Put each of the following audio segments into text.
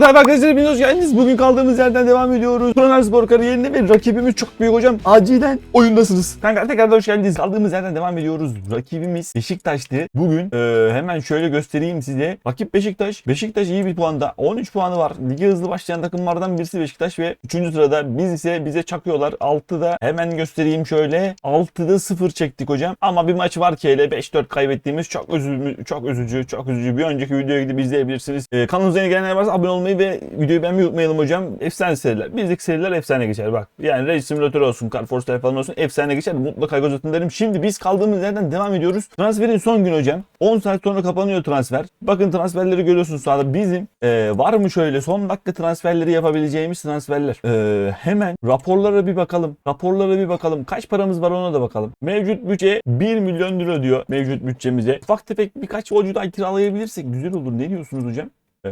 Evet arkadaşlar hepiniz hoş geldiniz. Bugün kaldığımız yerden devam ediyoruz. Trabzonspor kariyerinde ve rakibimiz çok büyük hocam. Acilen oyundasınız. Kanka tekrardan hoş geldiniz. Kaldığımız yerden devam ediyoruz. Rakibimiz Beşiktaş'tı. Bugün e, hemen şöyle göstereyim size. Rakip Beşiktaş. Beşiktaş iyi bir puanda. 13 puanı var. Lige hızlı başlayan takımlardan birisi Beşiktaş ve 3. sırada biz ise bize çakıyorlar. 6'da hemen göstereyim şöyle. 6'da 0 çektik hocam. Ama bir maç var ki hele 5-4 kaybettiğimiz çok üzücü, çok üzücü, çok üzücü. Bir önceki videoya gidip izleyebilirsiniz. E, kanalımıza yeni gelenler varsa abone olmayı ve videoyu beğenmeyi unutmayalım hocam. Efsane seriler. Bizdeki seriler efsane geçer bak. Yani Race Simulator olsun, Car Force falan olsun efsane geçer. Mutlaka göz atın derim. Şimdi biz kaldığımız yerden devam ediyoruz. Transferin son günü hocam. 10 saat sonra kapanıyor transfer. Bakın transferleri görüyorsunuz sağda. Bizim e, var mı şöyle son dakika transferleri yapabileceğimiz transferler. E, hemen raporlara bir bakalım. Raporlara bir bakalım. Kaç paramız var ona da bakalım. Mevcut bütçe 1 milyon lira diyor mevcut bütçemize. Ufak tefek birkaç oyuncu daha kiralayabilirsek güzel olur. Ne diyorsunuz hocam? Ee,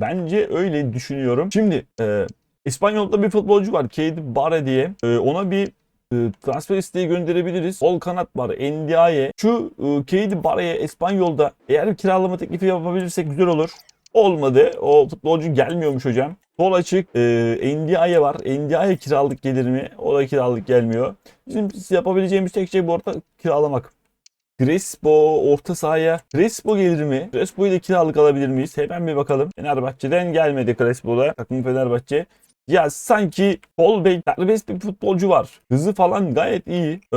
bence öyle düşünüyorum. Şimdi e, İspanyol'da bir futbolcu var. Keidi Barre diye. Ee, ona bir e, transfer isteği gönderebiliriz. Sol kanat var. Ndiaye. Şu e, Keidi Barre'ye İspanyol'da eğer bir kiralama teklifi yapabilirsek güzel olur. Olmadı. O futbolcu gelmiyormuş hocam. Sol açık. E, Ndiaye var. Ndiaye kiralık gelir mi? O da kiralık gelmiyor. Bizim yapabileceğimiz tek şey bu arada kiralamak. Crespo orta sahaya. Crespo gelir mi? Crespo'yu da kiralık alabilir miyiz? Hemen bir bakalım. Fenerbahçe'den gelmedi Crespo'da. Takım Fenerbahçe. Ya sanki sol bek serbest bir futbolcu var. Hızı falan gayet iyi. Ee,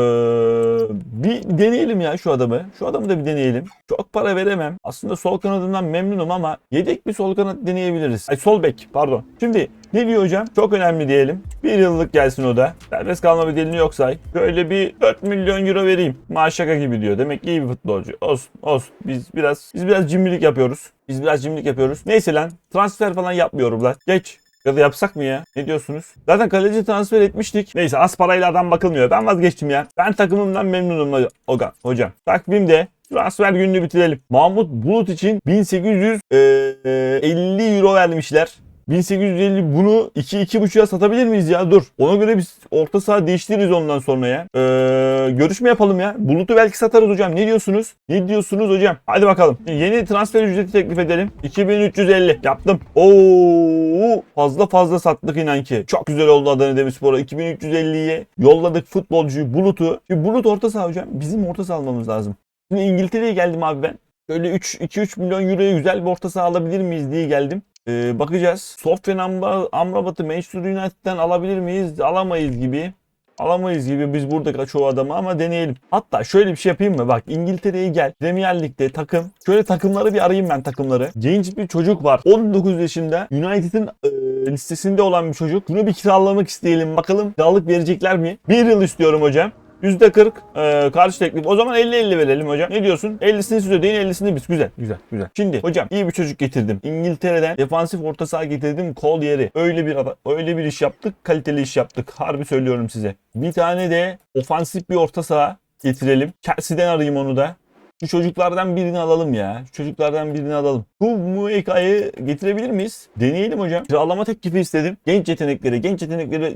bir deneyelim ya şu adamı. Şu adamı da bir deneyelim. Çok para veremem. Aslında sol kanadından memnunum ama yedek bir sol kanat deneyebiliriz. Ay sol bek pardon. Şimdi ne diyor hocam? Çok önemli diyelim. Bir yıllık gelsin o da. Serbest kalma bedelini yok say. Böyle bir 4 milyon euro vereyim. Maaş şaka gibi diyor. Demek ki iyi bir futbolcu. Olsun olsun. Biz biraz biz biraz cimrilik yapıyoruz. Biz biraz cimrilik yapıyoruz. Neyse lan. Transfer falan yapmıyorum lan. Geç. Ya da yapsak mı ya? Ne diyorsunuz? Zaten kaleci transfer etmiştik. Neyse az parayla adam bakılmıyor. Ben vazgeçtim ya. Ben takımımdan memnunum Oga, hocam. Takvimde transfer gününü bitirelim. Mahmut Bulut için 1850 euro vermişler. 1850 bunu 2-2.5'a satabilir miyiz ya? Dur. Ona göre biz orta saha değiştiririz ondan sonra ya. Ee, görüşme yapalım ya. Bulut'u belki satarız hocam. Ne diyorsunuz? Ne diyorsunuz hocam? Hadi bakalım. Yeni transfer ücreti teklif edelim. 2350. Yaptım. Oo fazla fazla sattık inan ki. Çok güzel oldu Adana Demirspor'a. 2350'ye yolladık futbolcuyu Bulut'u. Şimdi Bulut orta saha hocam. Bizim orta saha almamız lazım. Şimdi İngiltere'ye geldim abi ben. Böyle 2-3 milyon euroya güzel bir orta saha alabilir miyiz diye geldim. Ee, bakacağız. Sofyan Amra, Amrabat'ı Manchester United'den alabilir miyiz? Alamayız gibi. Alamayız gibi biz burada çoğu adamı ama deneyelim. Hatta şöyle bir şey yapayım mı? Bak İngiltere'ye gel. Premier Lig'de takım. Şöyle takımları bir arayayım ben takımları. Genç bir çocuk var. 19 yaşında. United'ın e, listesinde olan bir çocuk. Bunu bir kiralamak isteyelim. Bakalım kiralık verecekler mi? Bir yıl istiyorum hocam. %40 e, karşı teklif. O zaman 50-50 verelim hocam. Ne diyorsun? 50'sini siz ödeyin 50'sini biz. Güzel güzel güzel. Şimdi hocam iyi bir çocuk getirdim. İngiltere'den defansif orta saha getirdim. Kol yeri. Öyle bir öyle bir iş yaptık. Kaliteli iş yaptık. Harbi söylüyorum size. Bir tane de ofansif bir orta saha getirelim. Chelsea'den arayayım onu da. Şu çocuklardan birini alalım ya. Şu çocuklardan birini alalım. Bu Mueka'yı getirebilir miyiz? Deneyelim hocam. Kiralama teklifi istedim. Genç yetenekleri, genç yetenekleri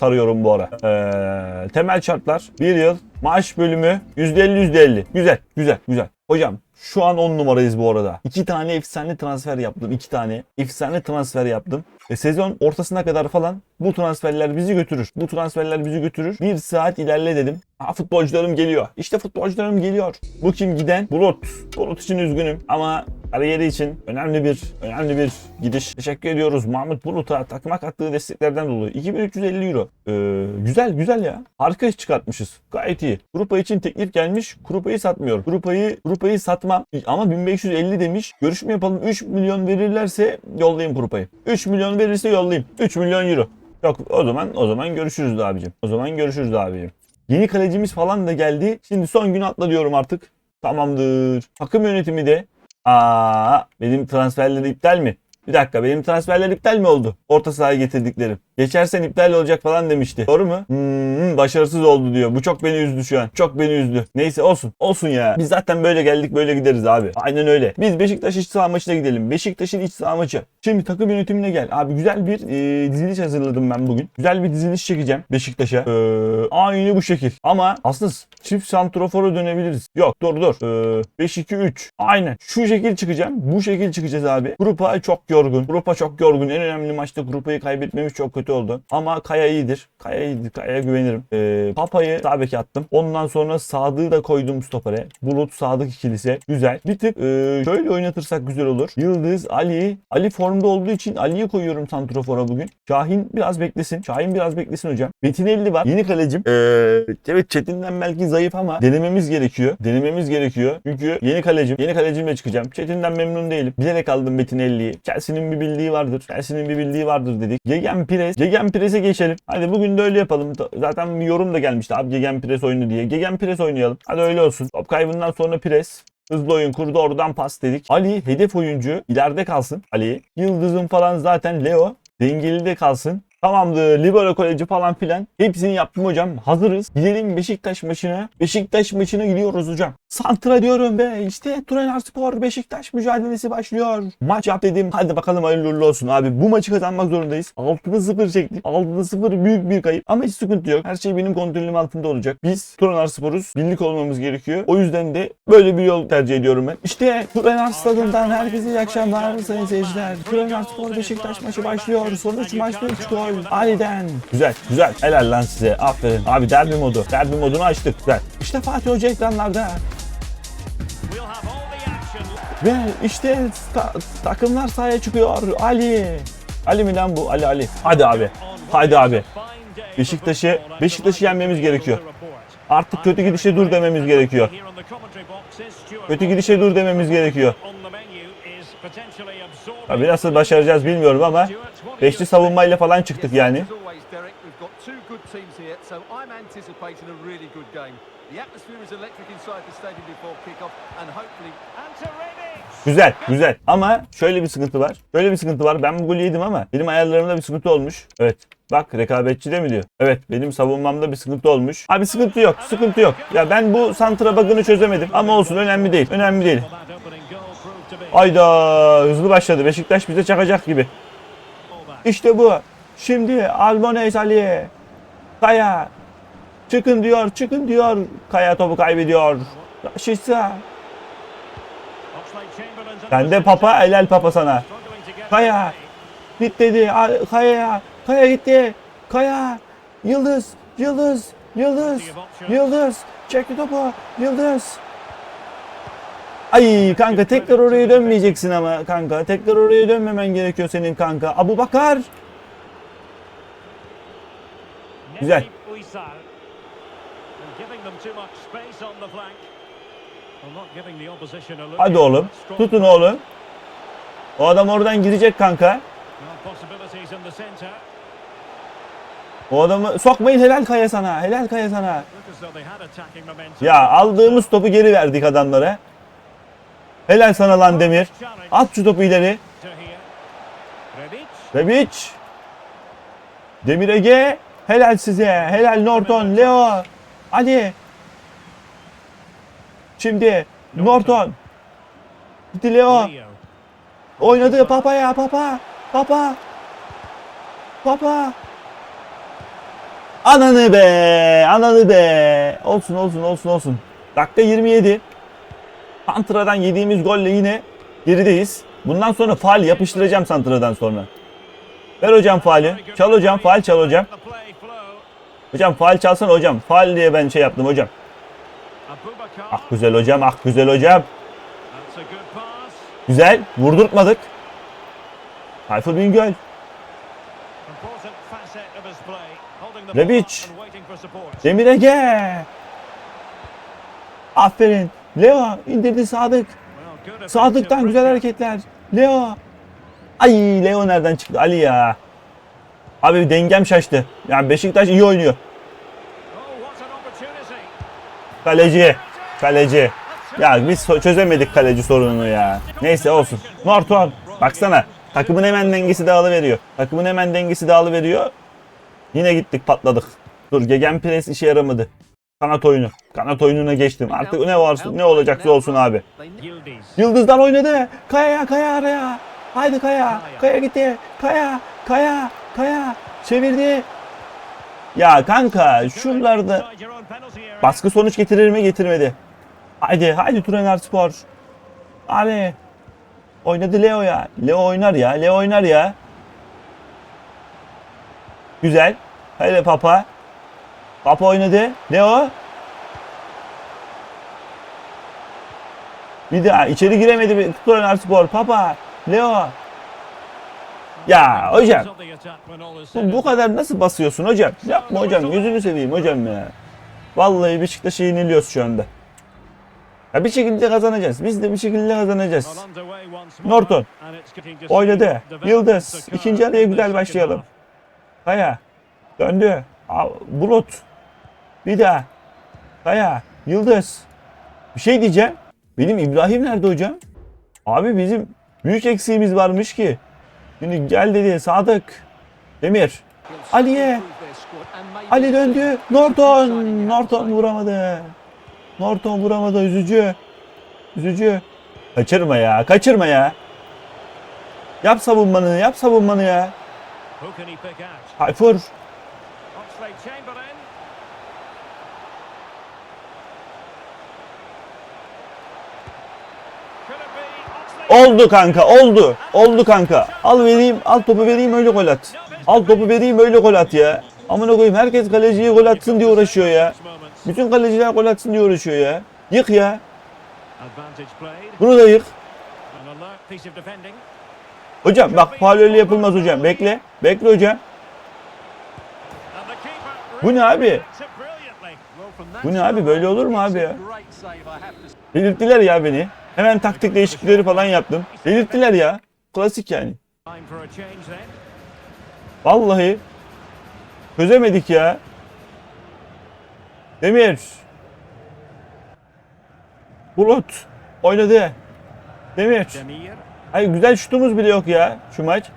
sarıyorum bu ara. Ee, temel şartlar. Bir yıl. Maaş bölümü %50 %50. Güzel, güzel, güzel. Hocam şu an 10 numarayız bu arada. İki tane efsane transfer yaptım. iki tane efsane transfer yaptım. E, sezon ortasına kadar falan bu transferler bizi götürür. Bu transferler bizi götürür. Bir saat ilerle dedim. Ha futbolcularım geliyor. İşte futbolcularım geliyor. Bu kim giden? Bulut. Bulut için üzgünüm ama kariyeri için önemli bir önemli bir gidiş. Teşekkür ediyoruz Mahmut Bulut'a takıma kattığı desteklerden dolayı. 2350 euro. Ee, güzel güzel ya. Harika çıkartmışız. Gayet iyi. Grupa için teklif gelmiş. Grupayı satmıyor. Grupayı grupayı satmam ama 1550 demiş. Görüşme yapalım. 3 milyon verirlerse yollayayım grupayı. 3 milyon verirse yollayayım. 3 milyon euro. Yok o zaman o zaman görüşürüz de abicim. O zaman görüşürüz de abicim. Yeni kalecimiz falan da geldi. Şimdi son günü atla diyorum artık. Tamamdır. Takım yönetimi de. Aa, benim transferleri iptal mi? Bir dakika benim transferler iptal mi oldu? Orta sahaya getirdiklerim. Geçersen iptal olacak falan demişti. Doğru mu? Hmm, başarısız oldu diyor. Bu çok beni üzdü şu an. Çok beni üzdü. Neyse olsun. Olsun ya. Biz zaten böyle geldik böyle gideriz abi. Aynen öyle. Biz Beşiktaş iç saha maçına gidelim. Beşiktaş'ın iç saha maçı. Şimdi takım yönetimine gel. Abi güzel bir e, diziliş hazırladım ben bugün. Güzel bir diziliş çekeceğim Beşiktaş'a. Ee, aynı bu şekil. Ama aslında çift santrofora dönebiliriz. Yok dur dur. Ee, 5-2-3. Aynen. Şu şekil çıkacağım. Bu şekil çıkacağız abi. Grupa çok yorgun. Grupa çok yorgun. En önemli maçta grupayı kaybetmemiz çok kötü oldu. Ama Kaya iyidir. Kaya iyidir. Kaya'ya güvenirim. Ee, Papa'yı sağ beke attım. Ondan sonra Sadık'ı da koydum stopere. Bulut Sadık ikilisi. Güzel. Bir tık e, şöyle oynatırsak güzel olur. Yıldız, Ali. Ali formda olduğu için Ali'yi koyuyorum santrofora bugün. Şahin biraz beklesin. Şahin biraz beklesin hocam. 50 var. Yeni kalecim. Ee, evet Çetin'den belki zayıf ama denememiz gerekiyor. Denememiz gerekiyor. Çünkü yeni kalecim. Yeni kalecimle çıkacağım. Çetin'den memnun değilim. Bilerek aldım Metin 50'yi. Chelsea'nin bir bildiği vardır. Chelsea'nin bir bildiği vardır dedik. Gegen Pires. Gegen Pires'e geçelim. Hadi bugün de öyle yapalım. Zaten bir yorum da gelmişti abi Gegen Pires oyunu diye. Gegen Pires oynayalım. Hadi öyle olsun. Top kaybından sonra Pires. Hızlı oyun kurdu oradan pas dedik. Ali hedef oyuncu ileride kalsın. Ali. Yıldız'ın falan zaten Leo. Dengeli de kalsın. Tamamdır. Libero Koleji falan filan. Hepsini yaptım hocam. Hazırız. Gidelim Beşiktaş maçına. Beşiktaş maçına gidiyoruz hocam. Santra diyorum be. İşte Turaner Spor Beşiktaş mücadelesi başlıyor. Maç yap dedim. Hadi bakalım hayırlı uğurlu olsun abi. Bu maçı kazanmak zorundayız. 6'da 0 çektik. 6'da 0 büyük bir kayıp. Ama hiç sıkıntı yok. Her şey benim kontrolüm altında olacak. Biz Turaner Spor'uz. Birlik olmamız gerekiyor. O yüzden de böyle bir yol tercih ediyorum ben. İşte Turaner Stadından herkese iyi akşamlar sayın seyirciler. Turaner Spor Beşiktaş maçı başlıyor. Sonuç maçta 3 gol. Aniden. Güzel güzel. Helal lan size. Aferin. Abi derbi modu. Derbi modunu açtık. Güzel. İşte Fatih Hoca ekranlarda. Ve işte ta- takımlar sahaya çıkıyor. Ali. Ali mi lan bu? Ali Ali. Hadi abi. Hadi abi. Beşiktaş'ı Beşiktaş'ı yenmemiz gerekiyor. Artık kötü gidişe dur dememiz gerekiyor. Kötü gidişe dur dememiz gerekiyor. Tabii nasıl başaracağız bilmiyorum ama beşli savunmayla falan çıktık yani. Güzel, güzel. Ama şöyle bir sıkıntı var. Şöyle bir sıkıntı var. Ben bu golü yedim ama benim ayarlarımda bir sıkıntı olmuş. Evet. Bak rekabetçi de mi diyor? Evet benim savunmamda bir sıkıntı olmuş. Abi sıkıntı yok, sıkıntı yok. Ya ben bu santra bug'ını çözemedim. Ama olsun önemli değil, önemli değil. Ayda hızlı başladı. Beşiktaş bize çakacak gibi. İşte bu. Şimdi Albones Ali. Kaya. Çıkın diyor, çıkın diyor. Kaya topu kaybediyor. Şişsa. Bende papa, helal papa sana. Kaya. Git dedi. Kaya. Kaya gitti. Kaya. Yıldız. Yıldız. Yıldız. Yıldız. Çekti topu. Yıldız. Ay kanka tekrar oraya dönmeyeceksin ama kanka. Tekrar oraya dönmemen gerekiyor senin kanka. Abu Bakar. Güzel. Hadi oğlum. Tutun oğlum. O adam oradan gidecek kanka. O adamı sokmayın helal kaya sana. Helal kaya sana. Ya aldığımız topu geri verdik adamlara. Helal sana lan Demir. At şu topu ileri. Rebic. Demir Ege. Helal size. Helal Norton. Leo. Ali. Şimdi Norton. Gitti Leo. Oynadı Papa ya Papa. Papa. Papa. Ananı be. Ananı be. Olsun olsun olsun olsun. Dakika 27. Santra'dan yediğimiz golle yine gerideyiz. Bundan sonra faal yapıştıracağım Santra'dan sonra. Ver hocam faali. Çal hocam faal çal hocam. Hocam faal çalsana hocam. Faal diye ben şey yaptım hocam. Ah güzel hocam ah güzel hocam. Güzel vurdurtmadık. Tayfur Bingöl. Rebic. Demir Ege. Aferin. Leo indirdi Sadık. Sadık'tan güzel hareketler. Leo. Ay Leo nereden çıktı? Ali ya. Abi dengem şaştı. Yani Beşiktaş iyi oynuyor. Kaleci. Kaleci. Ya biz çözemedik kaleci sorununu ya. Neyse olsun. Norton. Baksana. Takımın hemen dengesi dağılıveriyor. Takımın hemen dengesi dağılıveriyor. Yine gittik patladık. Dur Gegenpress işe yaramadı. Kanat oyunu. Kanat oyununa geçtim. Artık ne varsa ne olacaksa olsun abi. Yıldız'dan oynadı. Kaya Kaya araya. Haydi Kaya. Kaya gitti. Kaya Kaya Kaya çevirdi. Ya kanka şuralarda baskı sonuç getirir mi getirmedi. Haydi haydi Turener Spor. Hadi. Oynadı Leo ya. Leo oynar ya. Leo oynar ya. Güzel. Hele Papa. Papa oynadı. Leo. Bir daha içeri giremedi bir Turener Spor. Papa. Leo. Ya hocam. Bu, bu kadar nasıl basıyorsun hocam? Yapma hocam gözünü seveyim hocam ya. Vallahi Beşiktaş'ı yeniliyoruz şu anda. Ya bir şekilde kazanacağız. Biz de bir şekilde kazanacağız. Norton. Oynadı. Yıldız. İkinci araya güzel başlayalım. Kaya. Döndü. Bulut. Bir daha. Kaya. Yıldız. Bir şey diyeceğim. Benim İbrahim nerede hocam? Abi bizim büyük eksiğimiz varmış ki. Şimdi gel dedi Sadık. Demir. Ali'ye. Ali döndü. Norton. Norton vuramadı. Norton vuramadı. Üzücü. Üzücü. Kaçırma ya. Kaçırma ya. Yap savunmanı. Yap savunmanı ya. Tayfur. Oldu kanka. Oldu. Oldu kanka. Al vereyim. Al topu vereyim öyle gol at. Al topu vereyim öyle gol at ya. Amına koyayım herkes kaleciye gol atsın diye uğraşıyor ya. Bütün kaleciler gol atsın diye uğraşıyor ya. Yık ya. Bunu da yık. Hocam bak faul öyle yapılmaz hocam. Bekle. Bekle hocam. Bu ne abi? Bu ne abi? Böyle olur mu abi ya? Delirttiler ya beni. Hemen taktik değişiklikleri falan yaptım. Delirttiler ya. Klasik yani. Vallahi. Çözemedik ya. Demir. Bulut. Oynadı. Demir. Ay güzel şutumuz bile yok ya şu maç.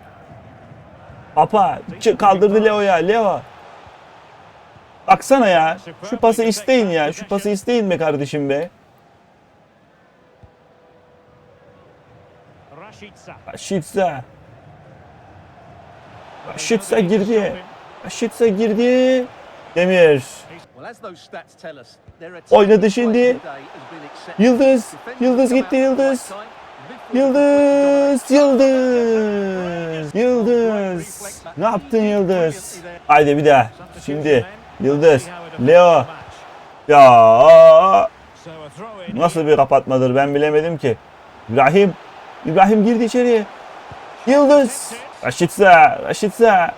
Papa çı- kaldırdı Leo ya Leo. Baksana ya. Şu pası isteyin ya. Şu pası isteyin be kardeşim be. Rashica. Şitsa girdi. Şitsa girdi. Demir. Oynadı şimdi. Yıldız. Yıldız gitti Yıldız. Yıldız. Yıldız. Yıldız. Ne yaptın Yıldız? Haydi bir daha. Şimdi Yıldız. Leo. Ya nasıl bir kapatmadır ben bilemedim ki. İbrahim. İbrahim girdi içeriye. Yıldız. Raşitsa. Raşitsa.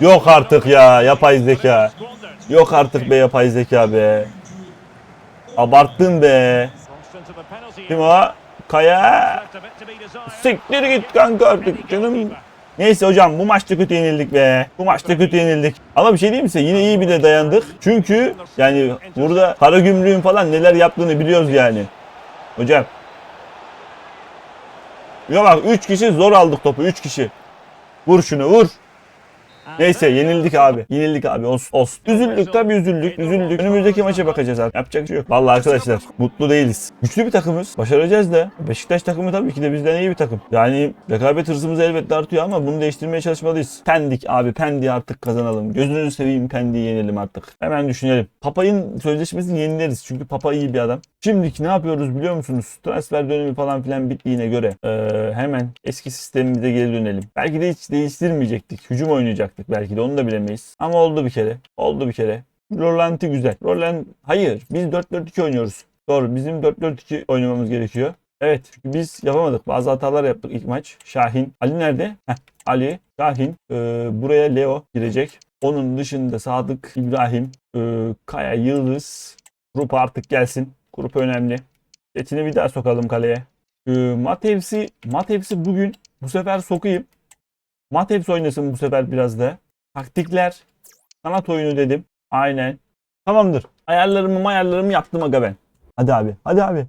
Yok artık ya yapay zeka. Yok artık be yapay zeka be. Abarttın be. Kim o? Kaya. Siktir git kanka artık canım. Neyse hocam bu maçta kötü yenildik be. Bu maçta kötü yenildik. Ama bir şey diyeyim size yine iyi bir de dayandık. Çünkü yani burada para gümrüğün falan neler yaptığını biliyoruz yani. Hocam. Ya bak 3 kişi zor aldık topu 3 kişi. Vur şunu vur. Neyse yenildik abi. Yenildik abi olsun. olsun. Üzüldük tabii üzüldük. Üzüldük. Önümüzdeki maça bakacağız artık. Yapacak şey yok. Vallahi arkadaşlar mutlu değiliz. Güçlü bir takımız. Başaracağız da. Beşiktaş takımı tabii ki de bizden iyi bir takım. Yani rekabet hırsımız elbette artıyor ama bunu değiştirmeye çalışmalıyız. Pendik abi Pendik'i artık kazanalım. Gözünüzü seveyim Pendik'i yenelim artık. Hemen düşünelim. Papa'nın sözleşmesini yenileriz. Çünkü Papa iyi bir adam. Şimdiki ne yapıyoruz biliyor musunuz? Transfer dönemi falan filan bittiğine göre eee, hemen eski sistemimize geri dönelim. Belki de hiç değiştirmeyecektik. Hücum oynayacaktık belki de onu da bilemeyiz. Ama oldu bir kere. Oldu bir kere. Rolanti güzel. Roland hayır biz 4-4-2 oynuyoruz. Doğru bizim 4-4-2 oynamamız gerekiyor. Evet çünkü biz yapamadık. Bazı hatalar yaptık ilk maç. Şahin. Ali nerede? Heh, Ali, Şahin. Ee, buraya Leo girecek. Onun dışında Sadık, İbrahim, ee, Kaya, Yıldız. Grup artık gelsin. Grup önemli. Etini bir daha sokalım kaleye. Ee, Matevs'i, Matevs'i bugün bu sefer sokayım. Mateps oynasın bu sefer biraz da. Taktikler, sanat oyunu dedim. Aynen. Tamamdır. Ayarlarımı ayarlarımı yaptım aga ben. Hadi abi. Hadi abi.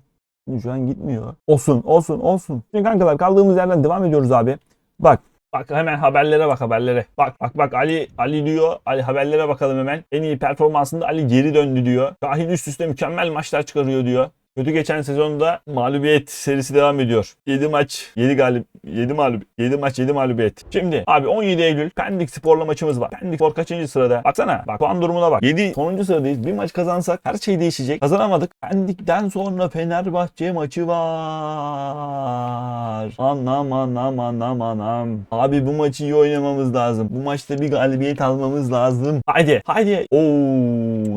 Şu an gitmiyor. Olsun olsun olsun. Şimdi kankalar kaldığımız yerden devam ediyoruz abi. Bak Bak hemen haberlere bak haberlere. Bak bak bak Ali Ali diyor. Ali haberlere bakalım hemen. En iyi performansında Ali geri döndü diyor. Şahin üst üste mükemmel maçlar çıkarıyor diyor. Kötü geçen sezonda mağlubiyet serisi devam ediyor. 7 maç, 7 galip, 7 mağlup, 7 maç, 7 mağlubiyet. Şimdi abi 17 Eylül Pendik Spor'la maçımız var. Pendik Spor kaçıncı sırada? Baksana bak puan durumuna bak. 7 sonuncu sıradayız. Bir maç kazansak her şey değişecek. Kazanamadık. Pendik'ten sonra Fenerbahçe maçı var. Anam anam anam anam. Abi bu maçı iyi oynamamız lazım. Bu maçta bir galibiyet almamız lazım. Haydi haydi. Oo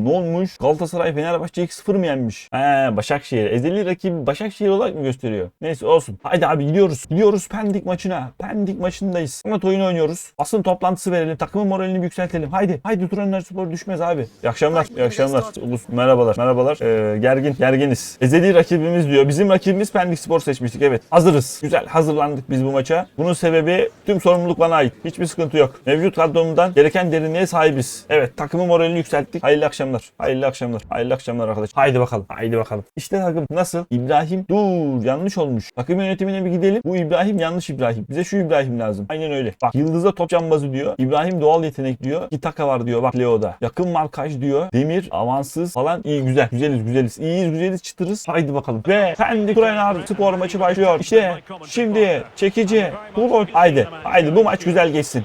ne olmuş? Galatasaray Fenerbahçe 2-0 mı yenmiş? He Başakşehir. Ezeli rakibi Başakşehir olarak mı gösteriyor? Neyse olsun. Haydi abi gidiyoruz. Gidiyoruz Pendik maçına. Pendik maçındayız. Sanat oyunu oynuyoruz. Basın toplantısı verelim. Takımın moralini yükseltelim. Haydi. Haydi Turanlar Spor düşmez abi. İyi akşamlar. İyi akşamlar. Ulus merhabalar. Merhabalar. Ee, gergin. Gerginiz. Ezeli rakibimiz diyor. Bizim rakibimiz Pendik Spor seçmiştik. Evet. Hazırız. Güzel. Hazırlandık biz bu maça. Bunun sebebi tüm sorumluluk bana ait. Hiçbir sıkıntı yok. Mevcut kadromdan gereken derinliğe sahibiz. Evet. Takımın moralini yükselttik. Hayırlı akşamlar. Hayırlı akşamlar. Hayırlı akşamlar arkadaşlar. Haydi bakalım. Haydi bakalım. İşte takım nasıl? İbrahim dur yanlış olmuş. Takım yönetimine bir gidelim. Bu İbrahim yanlış İbrahim. Bize şu İbrahim lazım. Aynen öyle. Bak Yıldız'da top cambazı diyor. İbrahim doğal yetenek diyor. Kitaka var diyor. Bak Leo'da. Yakın markaj diyor. Demir avansız falan iyi güzel. Güzeliz güzeliz. İyiyiz güzeliz çıtırız. Haydi bakalım. Ve Pendik Kurayenar spor maçı başlıyor. İşte şimdi çekici. Gol. Haydi. Haydi bu maç güzel geçsin.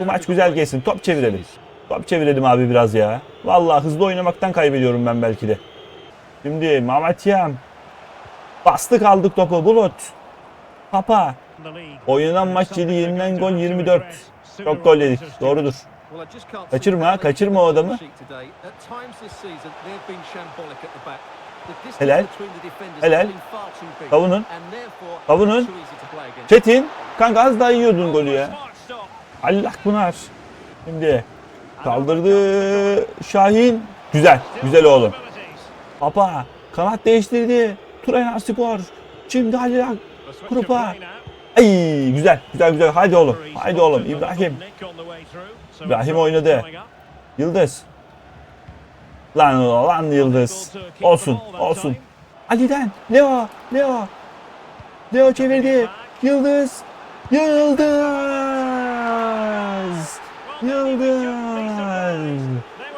Bu maç güzel geçsin. Top çevirelim. Top çevirelim abi biraz ya. Vallahi hızlı oynamaktan kaybediyorum ben belki de. Şimdi Mehmet Yam. Bastık aldık topu. Bulut. Papa. Oynanan maç 7, yenilen gol 24. Çok gol yedik. Doğrudur. Kaçırma, kaçırma o adamı. Helal. Helal. play against. Çetin. Kanka az daha yiyordun golü ya. Allah Pınar. Şimdi kaldırdı Şahin. Güzel. Güzel oğlum. Papa. Kanat değiştirdi. Turayan Spor. Şimdi Halil Kurupa. Ay güzel. Güzel güzel. Haydi oğlum. Haydi oğlum. İbrahim. İbrahim oynadı. Yıldız. Lan lan Yıldız. Olsun. Olsun. Ali'den. Leo. Leo. Leo çevirdi. Yıldız. Yıldız. Yıldız.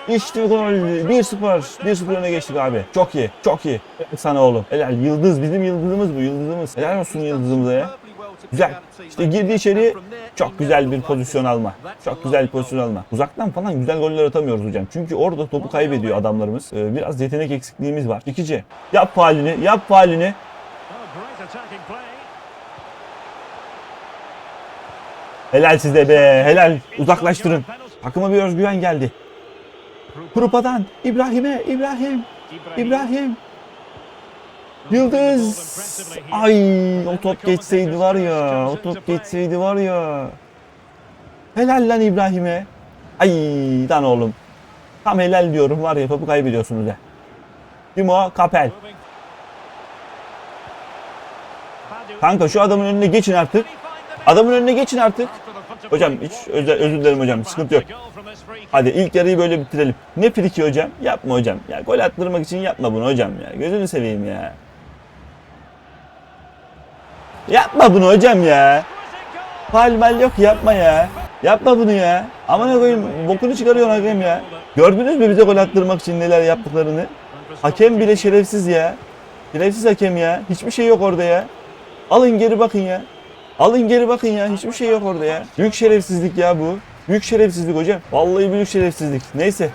İşte gol. 1-0. 1-0 öne geçtik abi. Çok iyi. Çok iyi. Sana oğlum. Helal. Yıldız. Bizim yıldızımız bu. Yıldızımız. Helal olsun yıldızımıza ya. Güzel. İşte girdi içeri çok güzel bir pozisyon alma. Çok güzel bir pozisyon alma. Uzaktan falan güzel goller atamıyoruz hocam. Çünkü orada topu kaybediyor adamlarımız. Ee, biraz yetenek eksikliğimiz var. İkici. Yap faalini. Yap faalini. Helal size be. Helal. Uzaklaştırın. Takıma bir özgüven geldi. Kurupa'dan İbrahim'e. İbrahim. İbrahim. Yıldız. Ay o top geçseydi var ya. O top geçseydi var ya. Helal lan İbrahim'e. Ay lan oğlum. Tam helal diyorum var ya topu kaybediyorsunuz ya. Timo Kapel. Kanka şu adamın önüne geçin artık. Adamın önüne geçin artık. Hocam hiç özür, özür dilerim hocam sıkıntı yok. Hadi ilk yarıyı böyle bitirelim. Ne friki hocam? Yapma hocam. Ya gol attırmak için yapma bunu hocam ya. Gözünü seveyim ya. Yapma bunu hocam ya. Hal mal yok yapma ya. Yapma bunu ya. Aman koyayım bokunu çıkarıyorsun hakem ya. Gördünüz mü bize gol attırmak için neler yaptıklarını? Hakem bile şerefsiz ya. Şerefsiz hakem ya. Hiçbir şey yok orada ya. Alın geri bakın ya. Alın geri bakın ya. Hiçbir şey yok orada ya. Büyük şerefsizlik ya bu. Büyük şerefsizlik hocam. Vallahi büyük şerefsizlik. Neyse.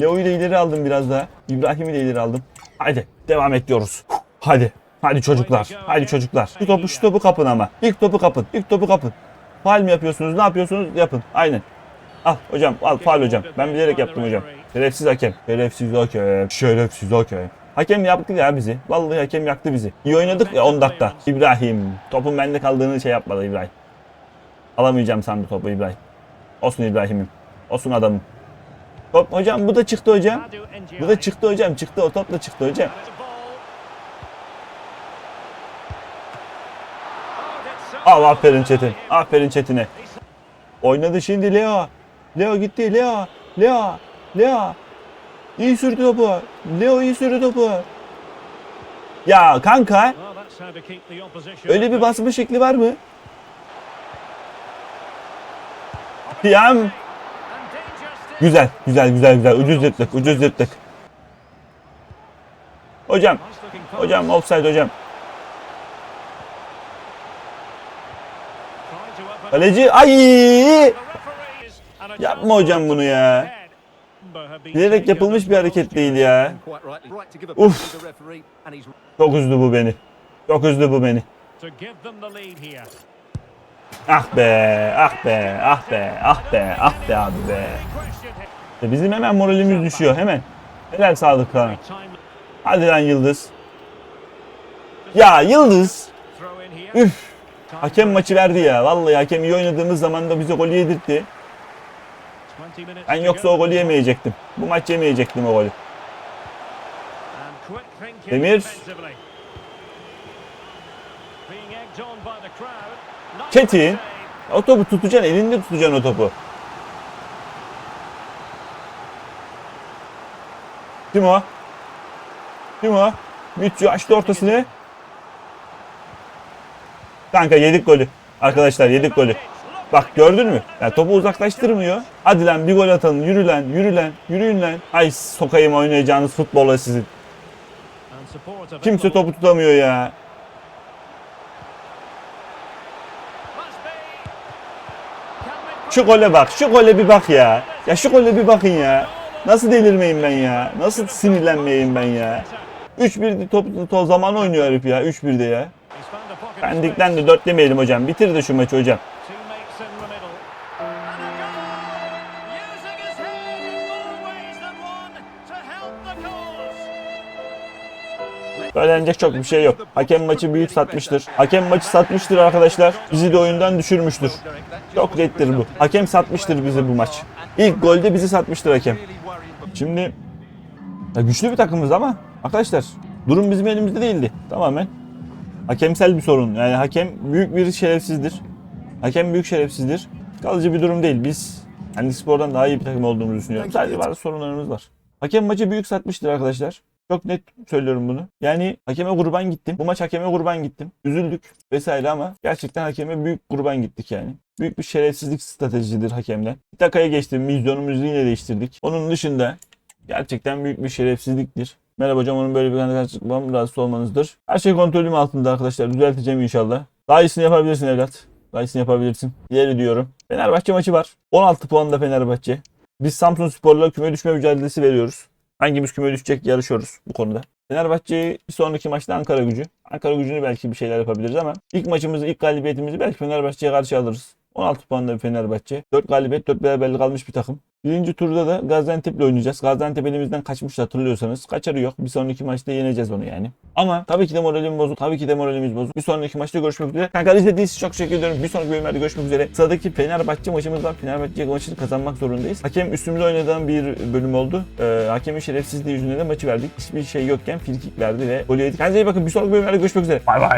Leo'yu da ileri aldım biraz daha. İbrahim'i de ileri aldım. Hadi devam et. Hadi. Hadi çocuklar. Hadi çocuklar. Şu topu şu topu kapın ama. İlk topu kapın. İlk topu kapın. Faal mi yapıyorsunuz? Ne yapıyorsunuz? Yapın. Aynen. Al hocam. Al faal hocam. Ben bilerek yaptım hocam. Şerefsiz hakem. Şerefsiz hakem. Şerefsiz hakem. Hakem yaktı ya bizi. Vallahi hakem yaktı bizi. İyi oynadık ya 10 dakika. İbrahim. Topun bende kaldığını şey yapmadı İbrahim. Alamayacağım sandı topu İbrahim. Olsun İbrahim'im. Olsun adamım. Top hocam bu da çıktı hocam. Bu da çıktı hocam. Çıktı o top da çıktı hocam. Al aferin Çetin. Aferin Çetin'e. Oynadı şimdi Leo. Leo gitti. Leo. Leo. Leo. İyi sürdü topu. Leo iyi sürdü topu. Ya kanka öyle bir basma şekli var mı? Still. Güzel, güzel, güzel, güzel. Ucuz yırttık, ucuz yırttık. Hocam, hocam offside hocam. Kaleci, ay! Yapma hocam bunu ya. Bilerek yapılmış bir hareket değil ya. Uf. Çok üzdü bu beni. Çok üzdü bu beni. Ah be, ah be, ah be, ah be, ah be abi be. İşte Bizim hemen moralimiz düşüyor, hemen. Helal Kaan. Time Hadi lan Yıldız. Ya Yıldız. Üf. Hakem maçı verdi ya. Vallahi hakem iyi oynadığımız zaman da bize gol yedirtti. 20 minutes Ben yoksa o golü yemeyecektim. Bu maç yemeyecektim o golü. Demir. Çetin. O topu tutacaksın, elinde tutacaksın o topu. Kim o? Kim? Mitchell açtı ortasını. Kanka yedik golü. Arkadaşlar yedik golü. Bak gördün mü? Ya topu uzaklaştırmıyor. Hadi lan bir gol atalım. Yürü lan, yürü lan, yürüyün lan. Ay sokayım oynayacağınız futbola sizin. Kimse topu tutamıyor ya. Şu gole bak, şu gole bir bak ya. Ya şu gole bir bakın ya. Nasıl delirmeyeyim ben ya? Nasıl sinirlenmeyeyim ben ya? 3-1'de top, top zaman oynuyor herif ya. 3-1'de ya. Space. de 4 demeyelim hocam. Bitir de şu maçı hocam. Söylenecek çok bir şey yok. Hakem maçı büyük satmıştır. Hakem maçı satmıştır arkadaşlar. Bizi de oyundan düşürmüştür. Çok nettir bu. Hakem satmıştır bizi bu maç. İlk golde bizi satmıştır hakem. Şimdi ya güçlü bir takımız ama arkadaşlar durum bizim elimizde değildi. Tamamen hakemsel bir sorun. Yani hakem büyük bir şerefsizdir. Hakem büyük şerefsizdir. Kalıcı bir durum değil. Biz kendi spordan daha iyi bir takım olduğumuzu düşünüyorum. Sadece bazı sorunlarımız var. Hakem maçı büyük satmıştır arkadaşlar. Çok net söylüyorum bunu. Yani hakeme kurban gittim. Bu maç hakeme kurban gittim. Üzüldük vesaire ama gerçekten hakeme büyük kurban gittik yani. Büyük bir şerefsizlik stratejidir hakemden. Bir geçtim. Vizyonumuzu yine değiştirdik. Onun dışında gerçekten büyük bir şerefsizliktir. Merhaba hocam onun böyle bir kanı çıkmam rahatsız olmanızdır. Her şey kontrolüm altında arkadaşlar. Düzelteceğim inşallah. Daha iyisini yapabilirsin evlat. Daha iyisini yapabilirsin. İleri diyorum. Fenerbahçe maçı var. 16 puanda Fenerbahçe. Biz Samsun Spor'la küme düşme mücadelesi veriyoruz. Hangimiz küme düşecek yarışıyoruz bu konuda. Fenerbahçe'yi bir sonraki maçta Ankara gücü. Ankara gücünü belki bir şeyler yapabiliriz ama ilk maçımızı, ilk galibiyetimizi belki Fenerbahçe'ye karşı alırız. 16 puanda Fenerbahçe. 4 galibiyet, 4 beraberlik almış bir takım. Birinci turda da Gaziantep'le oynayacağız. Gaziantep elimizden kaçmıştı hatırlıyorsanız. Kaçarı yok. Bir sonraki maçta yeneceğiz onu yani. Ama tabii ki de moralim bozuk. Tabii ki de moralimiz bozuk. Bir sonraki maçta görüşmek üzere. Kanka izlediğiniz için çok teşekkür ediyorum. Bir sonraki bölümlerde görüşmek üzere. Sıradaki Fenerbahçe maçımız var. Fenerbahçe maçını kazanmak zorundayız. Hakem üstümüze oynadığım bir bölüm oldu. Ee, hakemin şerefsizliği yüzünden de maçı verdik. Hiçbir şey yokken frikik verdi ve golü yedik. Kendinize iyi bakın. Bir sonraki bölümlerde görüşmek üzere. Bay bay.